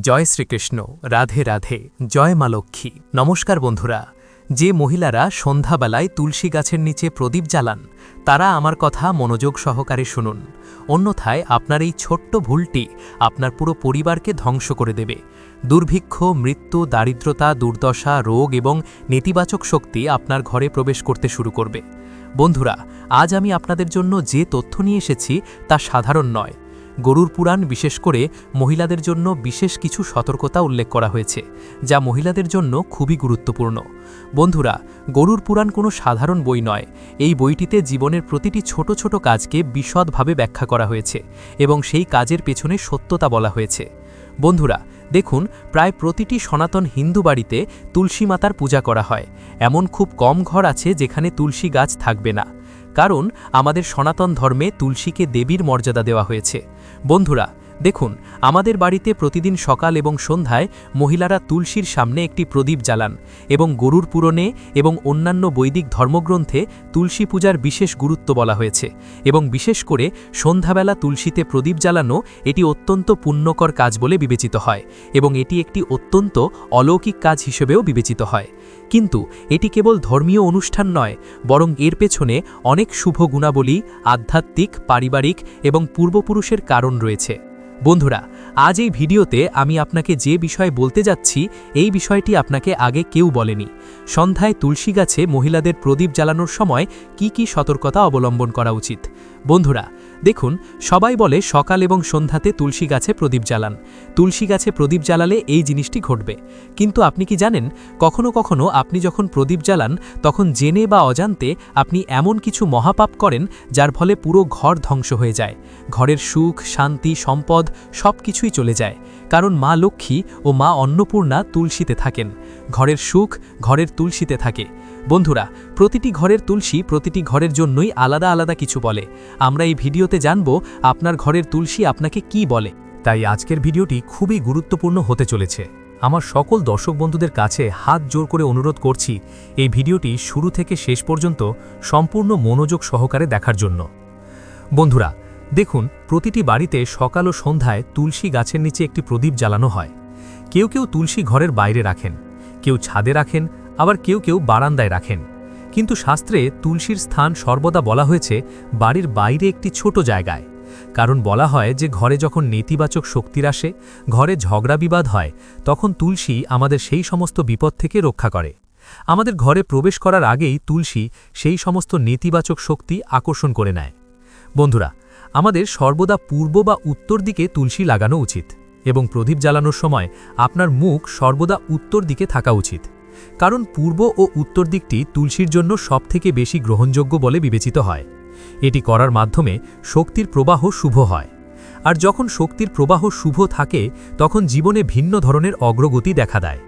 জয় শ্রীকৃষ্ণ, রাধে রাধে, জয় মা লক্ষ্মী। নমস্কার বন্ধুরা, যে মহিলারা সন্ধ্যাবেলায় তুলসী গাছের নিচে প্রদীপ জ্বালান, তারা আমার কথা মনোযোগ সহকারে শুনুন। অন্যথায় আপনার এই ছোট্ট ভুলটি আপনার পুরো পরিবারকে ধ্বংস করে দেবে। দুর্ভিক্ষ, মৃত্যু, দারিদ্রতা, দুর্দশা, রোগ এবং নেতিবাচক শক্তি আপনার ঘরে প্রবেশ করতে শুরু করবে। বন্ধুরা, আজ আমি আপনাদের জন্য যে তথ্য নিয়ে এসেছি তা সাধারণ নয় গরুর পুরাণ বিশেষ করে মহিলাদের জন্য বিশেষ কিছু সতর্কতা উল্লেখ করা হয়েছে, যা মহিলাদের জন্য খুবই গুরুত্বপূর্ণ। বন্ধুরা, গরুর পুরাণ কোনো সাধারণ বই নয়। এই বইটিতে জীবনের প্রতিটি ছোট ছোট কাজকে বিশদভাবে ব্যাখ্যা করা হয়েছে এবং সেই কাজের পেছনে সত্যতা বলা হয়েছে। বন্ধুরা, দেখুন, প্রায় প্রতিটি সনাতন হিন্দু বাড়িতে তুলসী মাতার পূজা করা হয়। এমন খুব কম ঘর আছে যেখানে তুলসী গাছ থাকবে না। কারণ, আমাদের সনাতন ধর্মে তুলসীকে দেবীর মর্যাদা দেওয়া হয়েছে। বন্ধুরা দেখুন, আমাদের বাড়িতে প্রতিদিন সকাল এবং সন্ধ্যায় মহিলারা তুলসীর সামনে একটি প্রদীপ জ্বালান এবং গরুর পুরনে এবং অন্যান্য বৈদিক ধর্মগ্রন্থে তুলসী পূজার বিশেষ গুরুত্ব বলা হয়েছে এবং বিশেষ করে সন্ধ্যাবেলা তুলসীতে প্রদীপ জ্বালানো এটি অত্যন্ত পুণ্যকর কাজ বলে বিবেচিত হয় এবং এটি একটি অত্যন্ত অলৌকিক কাজ হিসেবেও বিবেচিত হয়। কিন্তু এটি কেবল ধর্মীয় অনুষ্ঠান নয়, বরং এর পেছনে অনেক শুভ গুণাবলী, আধ্যাত্মিক, পারিবারিক এবং পূর্বপুরুষের কারণ রয়েছে। বন্ধুরা, আজ এই ভিডিওতে আমি আপনাকে যে বিষয়ে বলতে যাচ্ছি, এই বিষয়টি আপনাকে আগে কেউ বলেনি। সন্ধ্যায় তুলসী গাছে মহিলাদের প্রদীপ জ্বালানোর সময় কি কি সতর্কতা অবলম্বন করা উচিত? বন্ধুরা, দেখুন, সবাই বলে সকাল এবং সন্ধ্যাতে তুলসী গাছে প্রদীপ জ্বালান। তুলসী গাছে প্রদীপ জ্বালালে এই জিনিসটি ঘটবে। কিন্তু আপনি কি জানেন, কখনো কখনো আপনি যখন প্রদীপ জ্বালান, তখন জেনে বা অজান্তে আপনি এমন কিছু মহাপাপ করেন, যার ফলে পুরো ঘর ধ্বংস হয়ে যায়। ঘরের সুখ, শান্তি, সম্পদ সব কিছুই চলে যায়। কারণ মা লক্ষ্মী ও মা অন্নপূর্ণা তুলসীতে থাকেন। ঘরের সুখ ঘরের তুলসীতে থাকে। বন্ধুরা, প্রতিটি ঘরের তুলসী প্রতিটি ঘরের জন্যই আলাদা আলাদা কিছু বলে। আমরা এই ভিডিওতে জানব আপনার ঘরের তুলসী আপনাকে কি বলে। তাই আজকের ভিডিওটি খুবই গুরুত্বপূর্ণ হতে চলেছে। আমার সকল দর্শক বন্ধুদের কাছে হাত জোর করে অনুরোধ করছি, এই ভিডিওটি শুরু থেকে শেষ পর্যন্ত সম্পূর্ণ মনোযোগ সহকারে দেখার জন্য। বন্ধুরা, দেখুন, প্রতিটি বাড়িতে সকাল ও সন্ধ্যায় তুলসী গাছের নিচে একটি প্রদীপ জ্বালানো হয়। কেউ কেউ তুলসী ঘরের বাইরে রাখেন, কেউ ছাদে রাখেন আবার কেউ কেউ বারান্দায় রাখেন। কিন্তু শাস্ত্রে তুলসীর স্থান সর্বদা বলা হয়েছে, বাড়ির বাইরে একটি ছোট জায়গায়। কারণ বলা হয় যে, ঘরে যখন নেতিবাচক শক্তির আসে, ঘরে ঝগড়া বিবাদ হয়, তখন তুলসী আমাদের সেই সমস্ত বিপদ থেকে রক্ষা করে। আমাদের ঘরে প্রবেশ করার আগেই তুলসী সেই সমস্ত নেতিবাচক শক্তি আকর্ষণ করে নেয়। বন্ধুরা, আমাদের সর্বদা পূর্ব বা উত্তর দিকে তুলসী লাগানো উচিত এবং প্রদীপ জ্বালানোর সময় আপনার মুখ সর্বদা উত্তর দিকে থাকা উচিত। কারণ পূর্ব ও উত্তর দিকটি তুলসীর জন্য সবথেকে বেশি গ্রহণযোগ্য বলে বিবেচিত হয়। এটি করার মাধ্যমে শক্তির প্রবাহ শুভ হয়। আর যখন শক্তির প্রবাহ শুভ থাকে, তখন জীবনে ভিন্ন ধরনের অগ্রগতি দেখা দেয়।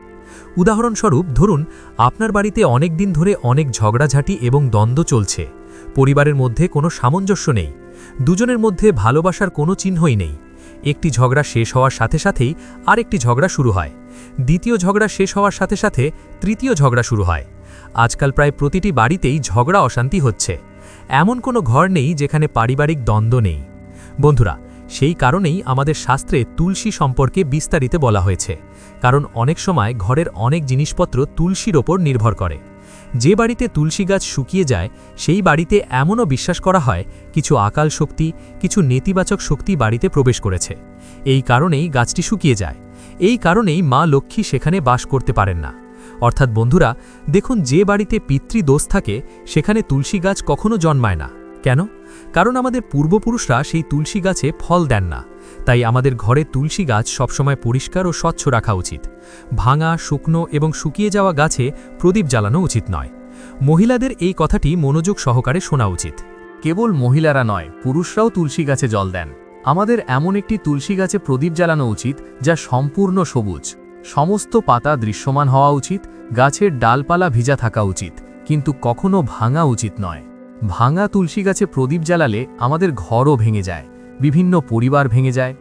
উদাহরণস্বরূপ, ধরুন, আপনার বাড়িতে অনেক দিন ধরে অনেক ঝগড়াঝাটি এবং দ্বন্দ্ব চলছে। পরিবারের মধ্যে কোনো সামঞ্জস্য নেই। দুজনের মধ্যে ভালোবাসার কোনো চিহ্নই নেই। একটি ঝগড়া শেষ হওয়ার সাথে সাথেই আরেকটি ঝগড়া শুরু হয়। দ্বিতীয় ঝগড়া শেষ হওয়ার সাথে সাথে তৃতীয় ঝগড়া শুরু হয়। আজকাল প্রায় প্রতিটি বাড়িতেই ঝগড়া অশান্তি হচ্ছে। এমন কোনো ঘর নেই যেখানে পারিবারিক দ্বন্দ্ব নেই। বন্ধুরা, সেই কারণেই আমাদের শাস্ত্রে তুলসী সম্পর্কে বিস্তারিত বলা হয়েছে। কারণ অনেক সময় ঘরের অনেক জিনিসপত্র তুলসীর ওপর নির্ভর করে। যে বাড়িতে তুলসী গাছ শুকিয়ে যায়, সেই বাড়িতে এমনও বিশ্বাস করা হয়, কিছু আকাল শক্তি, কিছু নেতিবাচক শক্তি বাড়িতে প্রবেশ করেছে। এই কারণেই গাছটি শুকিয়ে যায়। এই কারণেই মা লক্ষ্মী সেখানে বাস করতে পারেন না। অর্থাৎ বন্ধুরা, দেখুন যে বাড়িতে পিতৃদোষ থাকে, সেখানে তুলসী গাছ কখনো জন্মায় না। কেন? কারণ আমাদের পূর্বপুরুষরা সেই তুলসী গাছে ফল দেন না। তাই আমাদের ঘরে তুলসী গাছ সবসময় পরিষ্কার ও স্বচ্ছ রাখা উচিত। ভাঙা, শুকনো এবং শুকিয়ে যাওয়া গাছে প্রদীপ জ্বালানো উচিত নয়। মহিলাদের এই কথাটি মনোযোগ সহকারে শোনা উচিত। কেবল মহিলারা নয়, পুরুষরাও তুলসী গাছে জল দেন। আমাদের এমন একটি তুলসী গাছে প্রদীপ জ্বালানো উচিত, যা সম্পূর্ণ সবুজ। সমস্ত পাতা দৃশ্যমান হওয়া উচিত, গাছের ডালপালা ভিজা থাকা উচিত, কিন্তু কখনো ভাঙা উচিত নয়। ভাঙা তুলসী গাছে প্রদীপ জ্বালালে আমাদের ঘরও ভেঙে যায়, বিভিন্ন পরিবার ভেঙে যায়।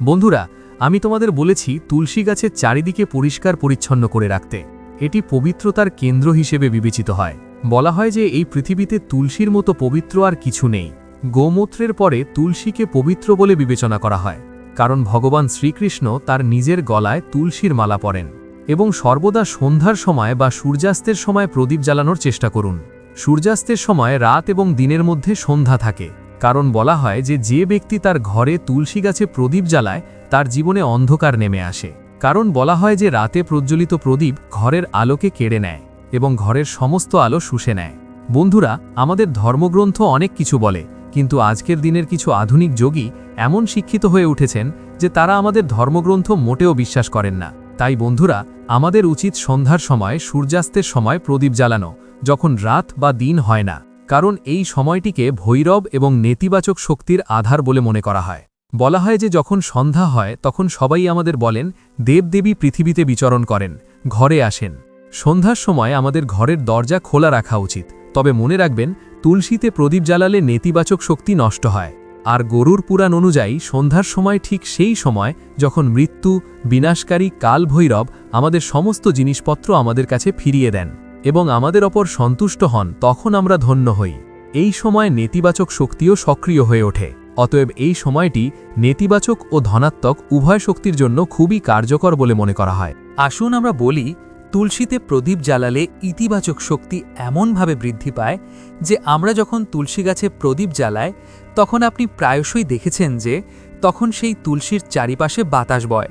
বন্ধুরা, আমি তোমাদের বলেছি তুলসী গাছের চারিদিকে পরিষ্কার পরিচ্ছন্ন করে রাখতে। এটি পবিত্রতার কেন্দ্র হিসেবে বিবেচিত হয়। বলা হয় যে এই পৃথিবীতে তুলসীর মতো পবিত্র আর কিছু নেই। গোমূত্রের পরে তুলসীকে পবিত্র বলে বিবেচনা করা হয়, কারণ ভগবান শ্রীকৃষ্ণ তার নিজের গলায় তুলসীর মালা পরেন এবং সর্বদা সন্ধ্যার সময় বা সূর্যাস্তের সময় প্রদীপ জ্বালানোর চেষ্টা করুন। সূর্যাস্তের সময় রাত এবং দিনের মধ্যে সন্ধ্যা থাকে, কারণ বলা হয় যে যে ব্যক্তি তার ঘরে তুলসী গাছে প্রদীপ জ্বালায়, তার জীবনে অন্ধকার নেমে আসে, কারণ বলা হয় যে রাতে প্রজ্বলিত প্রদীপ ঘরের আলোকে কেড়ে নেয় এবং ঘরের সমস্ত আলো শুষে নেয়। বন্ধুরা, আমাদের ধর্মগ্রন্থ অনেক কিছু বলে কিন্তু আজকের দিনের কিছু আধুনিক যোগী এমন শিক্ষিত হয়ে উঠেছেন যে তারা আমাদের ধর্মগ্রন্থ মোটেও বিশ্বাস করেন না। তাই বন্ধুরা, আমাদের উচিত সন্ধ্যার সময়, সূর্যাস্তের সময় প্রদীপ জ্বালানো, যখন রাত বা দিন হয় না, কারণ এই সময়টিকে ভৈরব এবং নেতিবাচক শক্তির আধার বলে মনে করা হয়। বলা হয় যে যখন সন্ধ্যা হয়, তখন সবাই আমাদের বলেন, দেবদেবী পৃথিবীতে বিচরণ করেন, ঘরে আসেন। সন্ধ্যার সময় আমাদের ঘরের দরজা খোলা রাখা উচিত, তবে মনে রাখবেন তুলসীতে প্রদীপ জ্বালালে নেতিবাচক শক্তি নষ্ট হয়। আর গরুর পুরাণ অনুযায়ী সন্ধ্যার সময় ঠিক সেই সময় যখন মৃত্যু, বিনাশকারী কাল ভৈরব আমাদের সমস্ত জিনিসপত্র আমাদের কাছে ফিরিয়ে দেন এবং আমাদের ওপর সন্তুষ্ট হন, তখন আমরা ধন্য হই। এই সময় নেতিবাচক শক্তিও সক্রিয় হয়ে ওঠে। অতএব এই সময়টি নেতিবাচক ও ধনাত্মক উভয় শক্তির জন্য খুবই কার্যকর বলে মনে করা হয়। আসুন আমরা বলি তুলসীতে প্রদীপ জ্বালালে ইতিবাচক শক্তি এমনভাবে বৃদ্ধি পায় যে আমরা যখন তুলসী গাছে প্রদীপ জ্বালায় তখন আপনি প্রায়শই দেখেছেন যে তখন সেই তুলসীর চারিপাশে বাতাস বয়।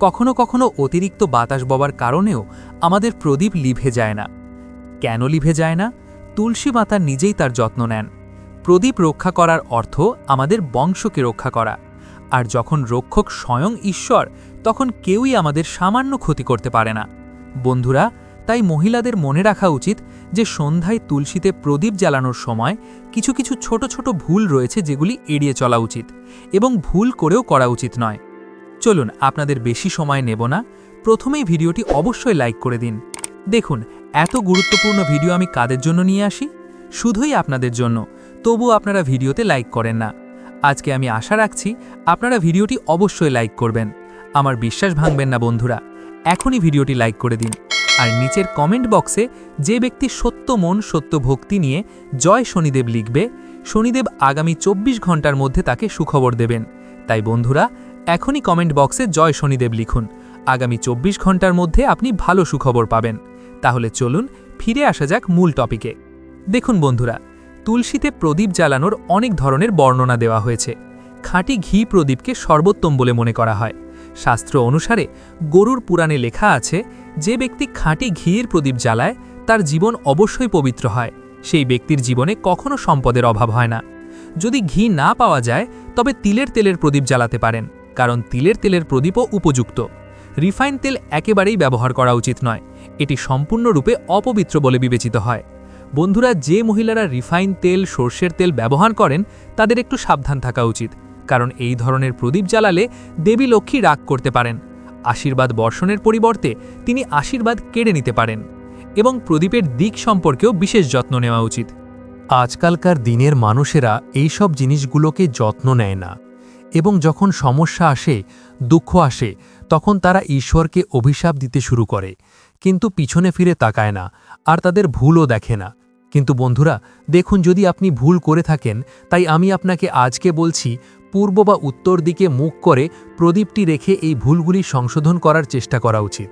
কখনো কখনো অতিরিক্ত বাতাস ববার কারণেও আমাদের প্রদীপ লিভে যায় না। কেন লিভে যায় না? তুলসী মাতা নিজেই তার যত্ন নেন। প্রদীপ রক্ষা করার অর্থ আমাদের বংশকে রক্ষা করা। আর যখন রক্ষক স্বয়ং ঈশ্বর, তখন কেউই আমাদের সামান্য ক্ষতি করতে পারে না। বন্ধুরা, তাই মহিলাদের মনে রাখা উচিত যে সন্ধ্যায় তুলসীতে প্রদীপ জ্বালানোর সময় কিছু কিছু ছোট ছোট ভুল রয়েছে যেগুলি এড়িয়ে চলা উচিত এবং ভুল করেও করা উচিত নয়। চলুন, আপনাদের বেশি সময় নেব না। প্রথমেই ভিডিওটি অবশ্যই লাইক করে দিন। দেখুন, এত গুরুত্বপূর্ণ ভিডিও আমি কাদের জন্য নিয়ে আসি? শুধুই আপনাদের জন্য তবু আপনারা ভিডিওতে লাইক করেন না। আজকে আমি আশা রাখছি আপনারা ভিডিওটি অবশ্যই লাইক করবেন। আমার বিশ্বাস ভাঙবেন না, বন্ধুরা। এখনই ভিডিওটি লাইক করে দিন। আর নিচের কমেন্ট বক্সে যে ব্যক্তি সত্য মন, সত্য ভক্তি নিয়ে জয় শনিদেব লিখবে, শনিদেব আগামী চব্বিশ ঘণ্টার মধ্যে তাকে সুখবর দেবেন। তাই বন্ধুরা, এখনই কমেন্ট বক্সে জয় শনিদেব লিখুন। আগামী চব্বিশ ঘণ্টার মধ্যে আপনি ভালো সুখবর পাবেন। তাহলে চলুন ফিরে আসা যাক মূল টপিকে। দেখুন বন্ধুরা, তুলসীতে প্রদীপ জ্বালানোর অনেক ধরনের বর্ণনা দেওয়া হয়েছে। খাঁটি ঘি প্রদীপকে সর্বোত্তম বলে মনে করা হয়। শাস্ত্র অনুসারে গরুর পুরাণে লেখা আছে, যে ব্যক্তি খাঁটি ঘিয়ের প্রদীপ জ্বালায়, তার জীবন অবশ্যই পবিত্র হয়। সেই ব্যক্তির জীবনে কখনো সম্পদের অভাব হয় না। যদি ঘি না পাওয়া যায়, তবে তিলের তেলের প্রদীপ জ্বালাতে পারেন, কারণ তিলের তেলের প্রদীপও উপযুক্ত। রিফাইন তেল একেবারেই ব্যবহার করা উচিত নয়, এটি সম্পূর্ণরূপে অপবিত্র বলে বিবেচিত হয়। বন্ধুরা, যে মহিলারা রিফাইন তেল, সর্ষের তেল ব্যবহার করেন, তাদের একটু সাবধান থাকা উচিত। কারণ এই ধরনের প্রদীপ জ্বালালে দেবী লক্ষ্মী রাগ করতে পারেন। আশীর্বাদ বর্ষণের পরিবর্তে তিনি আশীর্বাদ কেড়ে নিতে পারেন এবং প্রদীপের দিক সম্পর্কেও বিশেষ যত্ন নেওয়া উচিত। আজকালকার দিনের মানুষেরা এই সব জিনিসগুলোকে যত্ন নেয় না এবং যখন সমস্যা আসে, দুঃখ আসে, তখন তারা ঈশ্বরকে অভিশাপ দিতে শুরু করে। কিন্তু পিছনে ফিরে তাকায় না আর তাদের ভুলও দেখে না। কিন্তু বন্ধুরা, দেখুন যদি আপনি ভুল করে থাকেন, তাই আমি আপনাকে আজকে বলছি পূর্ব বা উত্তর দিকে মুখ করে প্রদীপটি রেখে এই ভুলগুলি সংশোধন করার চেষ্টা করা উচিত।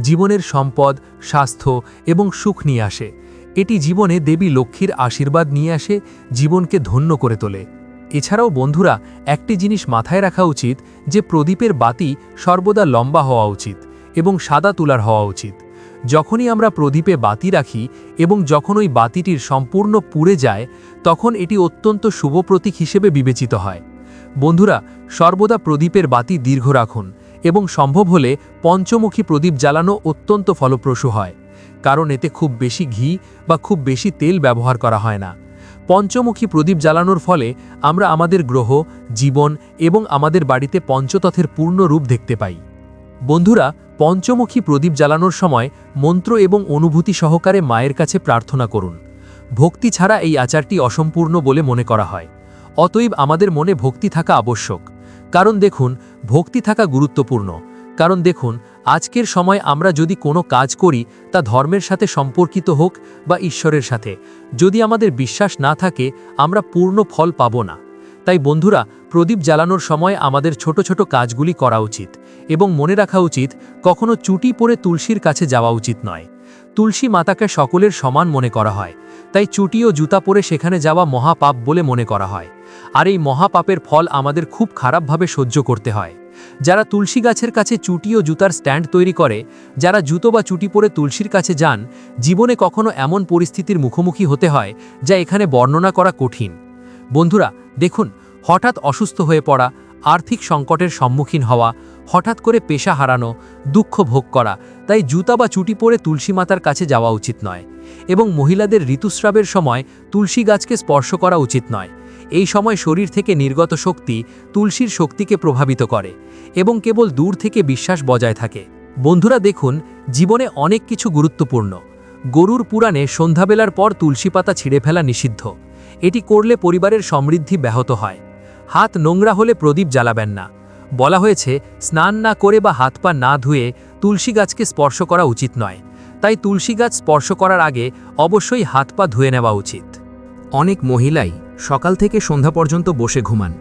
জীবনের সম্পদ, স্বাস্থ্য এবং সুখ নিয়ে আসে। এটি জীবনে দেবী লক্ষ্মীর আশীর্বাদ নিয়ে আসে, জীবনকে ধন্য করে তোলে। এছাড়াও বন্ধুরা, একটি জিনিস মাথায় রাখা উচিত, যে প্রদীপের বাতি সর্বদা লম্বা হওয়া উচিত এবং সাদা তুলার হওয়া উচিত। যখনই আমরা প্রদীপে বাতি রাখি এবং যখন ওই বাতিটির সম্পূর্ণ পুড়ে যায়, তখন এটি অত্যন্ত শুভ প্রতীক হিসেবে বিবেচিত হয়। বন্ধুরা, সর্বদা প্রদীপের বাতি দীর্ঘ রাখুন এবং সম্ভব হলে পঞ্চমুখী প্রদীপ জ্বালানো অত্যন্ত ফলপ্রসূ হয়, কারণ এতে খুব বেশি ঘি বা খুব বেশি তেল ব্যবহার করা হয় না। পঞ্চমুখী প্রদীপ জ্বালানোর ফলে আমরা আমাদের গ্রহ, জীবন এবং আমাদের বাড়িতে পঞ্চতথের পূর্ণ রূপ দেখতে পাই। বন্ধুরা, পঞ্চমুখী প্রদীপ জ্বালানোর সময় মন্ত্র এবং অনুভূতি সহকারে মায়ের কাছে প্রার্থনা করুন। ভক্তি ছাড়া এই আচারটি অসম্পূর্ণ বলে মনে করা হয়। অতএব আমাদের মনে ভক্তি থাকা আবশ্যক। কারণ দেখুন, ভক্তি থাকা গুরুত্বপূর্ণ। কারণ দেখুন, আজকের সময় আমরা যদি কোনো কাজ করি, তা ধর্মের সাথে সম্পর্কিত হোক বা ঈশ্বরের সাথে। যদি আমাদের বিশ্বাস না থাকে, আমরা পূর্ণ ফল পাব না। তাই বন্ধুরা, প্রদীপ জ্বালানোর সময় আমাদের ছোট ছোট কাজগুলি করা উচিত এবং মনে রাখা উচিত, কখনো চুটি পরে তুলসীর কাছে যাওয়া উচিত নয়। তুলসী মাতাকে সকলের সমান মনে করা হয়। তাই চুটি ও জুতা পরে সেখানে যাওয়া মহাপাপ বলে মনে করা হয়। আর এই মহাপাপের ফল আমাদের খুব খারাপভাবে সহ্য করতে হয়। যারা তুলসী গাছের কাছে চুটি ও জুতার স্ট্যান্ড তৈরি করে, যারা জুতো বা চুটি পরে তুলসীর কাছে যান, জীবনে কখনো এমন পরিস্থিতির মুখোমুখি হতে হয়, যা এখানে বর্ণনা করা কঠিন। বন্ধুরা, দেখুন, হঠাৎ অসুস্থ হয়ে পড়া, আর্থিক সংকটের সম্মুখীন হওয়া হঠাৎ করে পেশা হারানো, দুঃখ ভোগ করা, তাই জুতা বা চুটি পরে তুলসী মাতার কাছে যাওয়া উচিত নয় এবং মহিলাদের ঋতুস্রাবের সময় তুলসী গাছকে স্পর্শ করা উচিত নয়। এই সময় শরীর থেকে নির্গত শক্তি তুলসীর শক্তিকে প্রভাবিত করে এবং কেবল দূর থেকে বিশ্বাস বজায় থাকে। বন্ধুরা দেখুন, জীবনে অনেক কিছু গুরুত্বপূর্ণ। গরুর পুরাণে সন্ধ্যাবেলার পর তুলসী পাতা ছিঁড়ে ফেলা নিষিদ্ধ। এটি করলে পরিবারের সমৃদ্ধি ব্যাহত হয়। হাত নোংরা হলে প্রদীপ জ্বালাবেন না। বলা হয়েছে, স্নান না করে বা হাত পা না ধুয়ে তুলসী গাছকে স্পর্শ করা উচিত নয়। তাই তুলসী গাছ স্পর্শ করার আগে অবশ্যই হাত পা ধুয়ে নেওয়া উচিত। অনেক মহিলাই সকাল থেকে সন্ধ্যা পর্যন্ত বসে ঘুমান।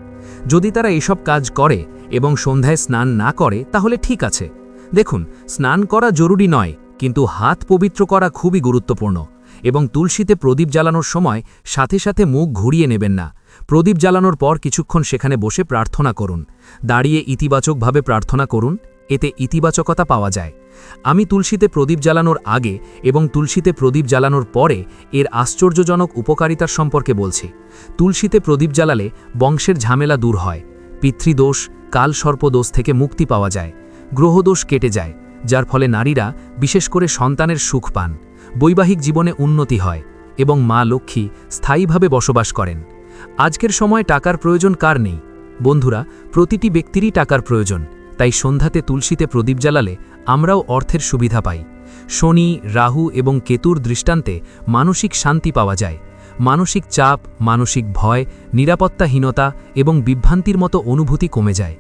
যদি তারা এসব কাজ করে এবং সন্ধ্যায় স্নান না করে, তাহলে ঠিক আছে। দেখুন, স্নান করা জরুরি নয়, কিন্তু হাত পবিত্র করা খুবই গুরুত্বপূর্ণ এবং তুলসীতে প্রদীপ জ্বালানোর সময় সাথে সাথে মুখ ঘুরিয়ে নেবেন না। প্রদীপ জ্বালানোর পর কিছুক্ষণ সেখানে বসে প্রার্থনা করুন। দাঁড়িয়ে ইতিবাচকভাবে প্রার্থনা করুন, এতে ইতিবাচকতা পাওয়া যায়। আমি তুলসীতে প্রদীপ জ্বালানোর আগে এবং তুলসীতে প্রদীপ জ্বালানোর পরে এর আশ্চর্যজনক উপকারিতার সম্পর্কে বলছি। তুলসীতে প্রদীপ জ্বালালে বংশের ঝামেলা দূর হয়, পিতৃদোষ কাল সর্পদোষ থেকে মুক্তি পাওয়া যায়, গ্রহদোষ কেটে যায়, যার ফলে নারীরা, বিশেষ করে সন্তানের সুখ পান, বৈবাহিক জীবনে উন্নতি হয় এবং মা লক্ষ্মী স্থায়ীভাবে বসবাস করেন। আজকের সময় টাকার প্রয়োজন কার নেই? বন্ধুরা, প্রতিটি ব্যক্তিরই টাকার প্রয়োজন, তাই সন্ধ্যাতে তুলসীতে প্রদীপ জ্বালালে আমরাও অর্থের সুবিধা পাই। শনি, রাহু এবং কেতুর দৃষ্টান্তে মানসিক শান্তি পাওয়া যায়। মানসিক চাপ, মানসিক ভয়, নিরাপত্তাহীনতা এবং বিভ্রান্তির মতো অনুভূতি কমে যায়।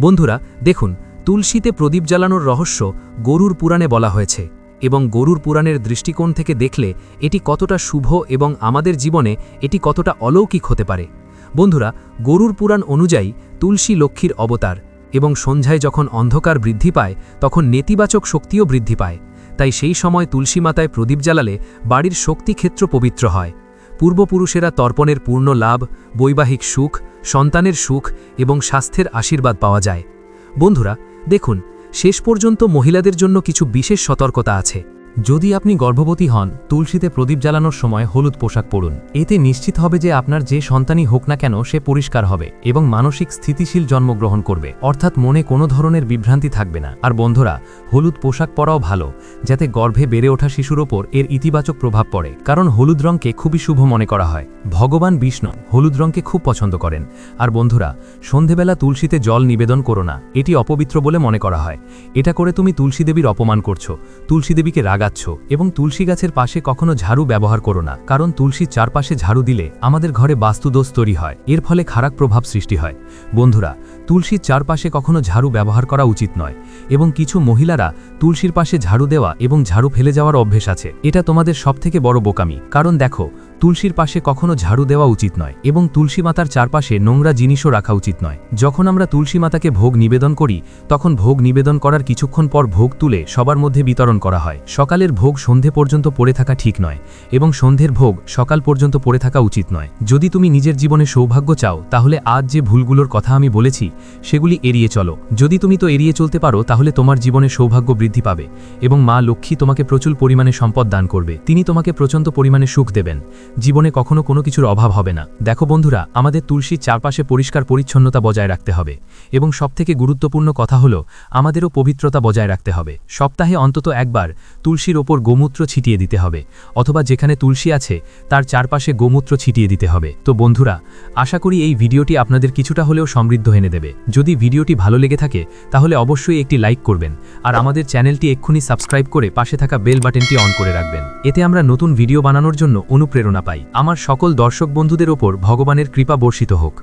বন্ধুরা, দেখুন, তুলসীতে প্রদীপ জ্বালানোর রহস্য গরুর পুরাণে বলা হয়েছে। এবং গরুর পুরাণের দৃষ্টিকোণ থেকে দেখলে এটি কতটা শুভ এবং আমাদের জীবনে এটি কতটা অলৌকিক হতে পারে। বন্ধুরা, গরুর পুরাণ অনুযায়ী তুলসী লক্ষ্মীর অবতার এবং সন্ধ্যায় যখন অন্ধকার বৃদ্ধি পায়, তখন নেতিবাচক শক্তিও বৃদ্ধি পায়। তাই সেই সময় তুলসী মাতায় প্রদীপ জ্বালালে বাড়ির শক্তিক্ষেত্র পবিত্র হয়। পূর্বপুরুষেরা তর্পণের পূর্ণ লাভ, বৈবাহিক সুখ, সন্তানের সুখ এবং স্বাস্থ্যের আশীর্বাদ পাওয়া যায়। বন্ধুরা, দেখুন শেষ পর্যন্ত মহিলাদের জন্য কিছু বিশেষ সতর্কতা আছে। যদি আপনি গর্ভবতী হন, তুলসীতে প্রদীপ জ্বালানোর সময় হলুদ পোশাক পরুন। এতে নিশ্চিত হবে যে আপনার যে সন্তানই হোক না কেন, সে পরিষ্কার হবে এবং মানসিক স্থিতিশীল জন্মগ্রহণ করবে। অর্থাৎ মনে কোনো ধরনের বিভ্রান্তি থাকবে না। আর বন্ধুরা, হলুদ পোশাক পরাও ভালো, যাতে গর্ভে বেড়ে ওঠা শিশুর ওপর এর ইতিবাচক প্রভাব পড়ে। কারণ হলুদ রঙকে খুবই শুভ মনে করা হয়। ভগবান বিষ্ণু হলুদ রঙকে খুব পছন্দ করেন। আর বন্ধুরা, সন্ধেবেলা তুলসীতে জল নিবেদন করো না, এটি অপবিত্র বলে মনে করা হয়। এটা করে তুমি তুলসী দেবীর অপমান করছ। তুলসী দেবীকে রাগাচ্ছ এবং তুলসী গাছের পাশে কখনো ঝাড়ু ব্যবহার করো না, কারণ তুলসীর চারপাশে ঝাড়ু দিলে আমাদের ঘরে বাস্তুদোষ তৈরি হয়, এর ফলে খারাপ প্রভাব সৃষ্টি হয়। বন্ধুরা তুলসীর চারপাশে কখনো ঝাড়ু ব্যবহার করা উচিত নয়, এবং কিছু মহিলারা তুলসীর পাশে ঝাড়ু দেওয়া এবং ঝাড়ু ফেলে যাওয়ার অভ্যেস আছে। এটা তোমাদের সবথেকে বড় বোকামি, কারণ দেখো, তুলসীর পাশে কখনো ঝাড়ু দেওয়া উচিত নয়, এবং তুলসী মাতার চারপাশে নোংরা জিনিসও রাখা উচিত নয়। যখন আমরা তুলসী মাতাকে ভোগ নিবেদন করি, তখন ভোগ নিবেদন করার কিছুক্ষণ পর ভোগ তুলে সবার মধ্যে বিতরণ করা হয়। সকালের ভোগ সন্ধে পর্যন্ত পড়ে থাকা ঠিক নয়, এবং সন্ধ্যের ভোগ সকাল পর্যন্ত পড়ে থাকা উচিত নয়। যদি তুমি নিজের জীবনে সৌভাগ্য চাও, তাহলে আজ যে ভুলগুলোর কথা আমি বলেছি, সেগুলি এড়িয়ে চলো। যদি তুমি তো এড়িয়ে চলতে পারো, তাহলে তোমার জীবনে সৌভাগ্য বৃদ্ধি পাবে, এবং মা লক্ষ্মী তোমাকে প্রচুর পরিমাণে সম্পদ দান করবে। তিনি তোমাকে প্রচণ্ড পরিমাণে সুখ দেবেন। জীবনে কখনো কোনো কিছুর অভাব হবে না। দেখো বন্ধুরা, আমাদের তুলসীর চারপাশে পরিষ্কার পরিচ্ছন্নতা বজায় রাখতে হবে, এবং সবথেকে গুরুত্বপূর্ণ কথা হলো, আমাদেরও পবিত্রতা বজায় রাখতে হবে। সপ্তাহে অন্তত একবার তুলসীর ওপর গোমূত্র ছিটিয়ে দিতে হবে, অথবা যেখানে তুলসী আছে, তার চারপাশে গোমূত্র ছিটিয়ে দিতে হবে। তো বন্ধুরা, আশা করি এই ভিডিওটি আপনাদের কিছুটা হলেও সমৃদ্ধ এনে দেবে। যদি ভিডিওটি ভালো লেগে থাকে, তাহলে অবশ্যই একটি লাইক করবেন, আর আমাদের চ্যানেলটি এক্ষুনি সাবস্ক্রাইব করে পাশে থাকা বেল বাটনটি অন করে রাখবেন। এতে আমরা নতুন ভিডিও বানানোর জন্য অনুপ্রেরণা পাই। আমার সকল দর্শক বন্ধুদের ওপর ভগবানের কৃপা বর্ষিত হোক।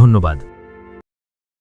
ধন্যবাদ।